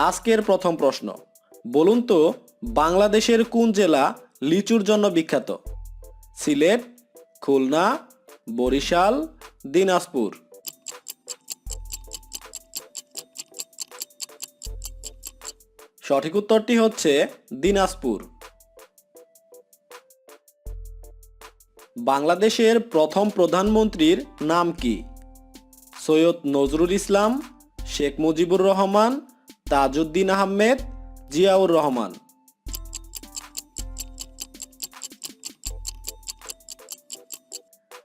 আজকের প্রথম প্রশ্ন। বলুন তো, বাংলাদেশের কোন জেলা লিচুর জন্য বিখ্যাত? সিলেট, খুলনা, বরিশাল, দিনাজপুর। সঠিক উত্তরটি হচ্ছে দিনাজপুর। বাংলাদেশের প্রথম প্রধানমন্ত্রীর নাম কি? সৈয়দ নজরুল ইসলাম, শেখ মুজিবুর রহমান তাজউদ্দিন আহমেদ, জিয়াউর রহমান।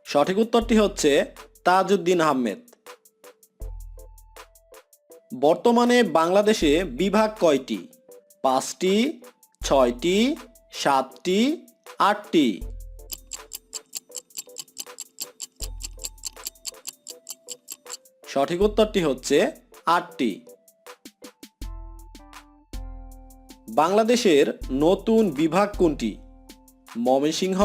সঠিক উত্তরটি হচ্ছে তাজউদ্দিন আহমেদ। বর্তমানে বাংলাদেশে বিভাগ কয়টি? পাঁচটি, ছয়টি, সাতটি, আটটি। সঠিক উত্তরটি হচ্ছে আটটি। বাংলাদেশের নতুন বিভাগ কোনটি? ময়মনসিংহ,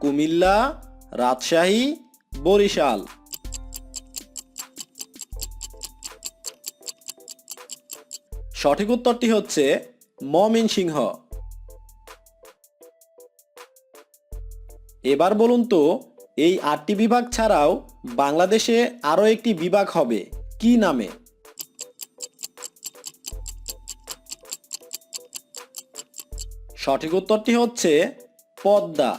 কুমিল্লা, রাজশাহী, বরিশাল। সঠিক উত্তরটি হচ্ছে ময়মনসিংহ। এবার বলুন তো, এই আটটি বিভাগ ছাড়াও বাংলাদেশে আরও একটি বিভাগ হবে, কি নামে? সঠিক উত্তরটি হচ্ছে পদ্মা।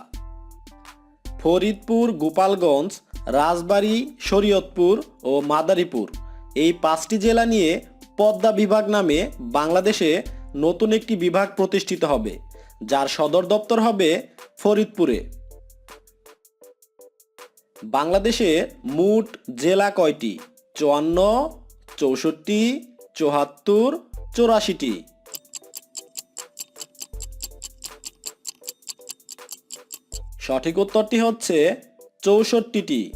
ফরিদপুর, গোপালগঞ্জ, রাজবাড়ী, শরীয়তপুর ও মাদারীপুর। এই পাঁচটি জেলা নিয়ে পদ্মা বিভাগ নামে বাংলাদেশে নতুন একটি বিভাগ প্রতিষ্ঠিত হবে, যার সদর দপ্তর হবে ফরিদপুরে। বাংলাদেশে মোট জেলা কয়টি? চুয়ান্ন, চৌষট্টি, চুয়াত্তর, চৌরাশিটি। সঠিক উত্তরটি হচ্ছে চৌষট্টিটি।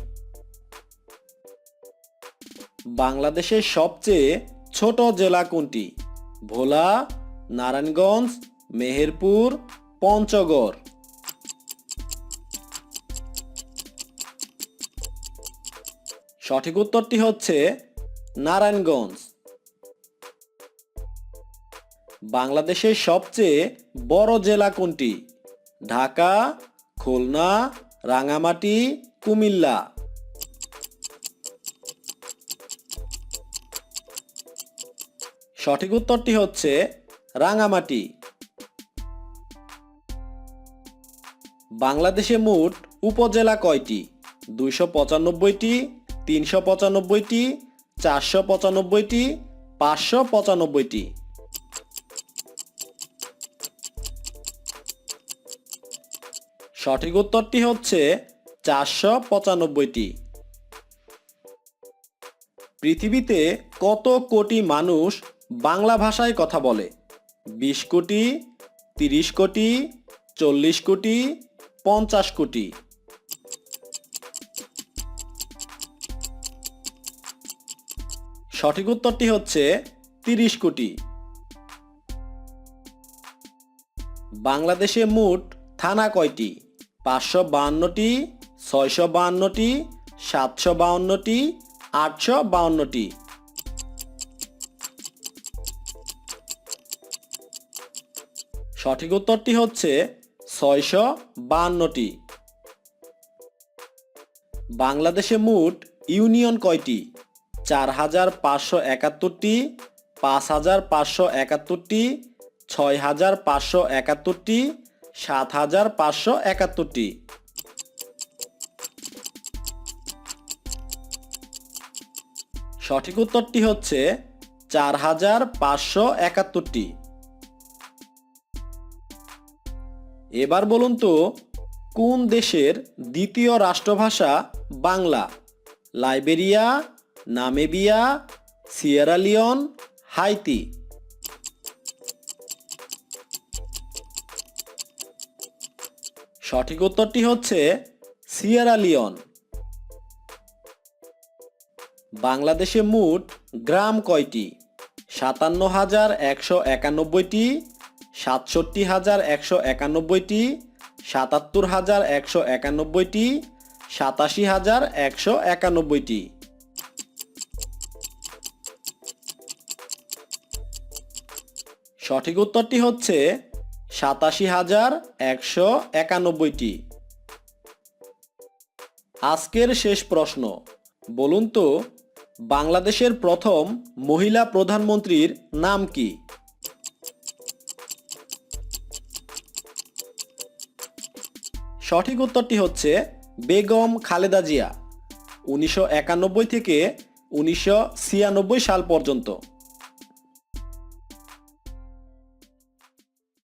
বাংলাদেশের সবচেয়ে ছোট জেলা কোনটি? ভোলা, নারায়ণগঞ্জ, মেহেরপুর, পঞ্চগড়। সঠিক উত্তরটি হচ্ছে নারায়ণগঞ্জ। বাংলাদেশের সবচেয়ে বড় জেলা কোনটি? ঢাকা খুলনা, রাঙামাটি, কুমিল্লা। সঠিক উত্তরটি হচ্ছে রাঙামাটি। বাংলাদেশে মোট উপজেলা কয়টি? দুইশো পঁচানব্বইটি, তিনশো পঁচানব্বইটি, চারশো পঁচানব্বইটি, পাঁচশো পঁচানব্বইটি। সঠিক উত্তরটি হচ্ছে চারশো পঁচানব্বইটি। পৃথিবীতে কত কোটি মানুষ বাংলা ভাষায় কথা বলে? বিশ কোটি, তিরিশ কোটি, চল্লিশ কোটি, পঞ্চাশ কোটি। সঠিক উত্তরটি হচ্ছে তিরিশ কোটি। বাংলাদেশে মোট থানা কয়টি? পাঁচশো বাহান্নটি ছয়শো বাহান্নটি সাতশো বাহান্নটি আটশো বাহান্নটি সঠিক উত্তরটি হচ্ছে ছয়শো বাহান্নটি বাংলাদেশে মোট ইউনিয়ন কয়টি? চার হাজার পাঁচশো একাত্তরটি, পাঁচ হাজার পাঁচশো একাত্তরটি, ছয় হাজার পাঁচশো একাত্তরটি সাত হাজার পাঁচশো একাত্তরটি। সঠিক উত্তরটি হচ্ছে চার হাজার পাঁচশো একাত্তরটি। এবার বলুন তো, কোন দেশের দ্বিতীয় রাষ্ট্রভাষা Bangla? Liberia, Namibia Sierra Leone Haiti. সঠিক উত্তরটি হচ্ছে সিয়েরা লিওন। বাংলাদেশে মোট গ্রাম কয়টি? সাতান্ন হাজার একশো একানব্বইটি সাতষট্টি হাজার একশো একানব্বইটি সাতাত্তর হাজার একশো একানব্বইটি সাতাশি হাজার একশো একানব্বইটি। সঠিক উত্তরটি হচ্ছে সাতাশি হাজার একশো একানব্বইটি। আজকের শেষ প্রশ্ন। বলুন তো, বাংলাদেশের প্রথম মহিলা প্রধানমন্ত্রীর নাম কি? সঠিক উত্তরটি হচ্ছে বেগম খালেদা জিয়া, উনিশশো একানব্বই থেকে উনিশশো ছিয়ানব্বই সাল পর্যন্ত।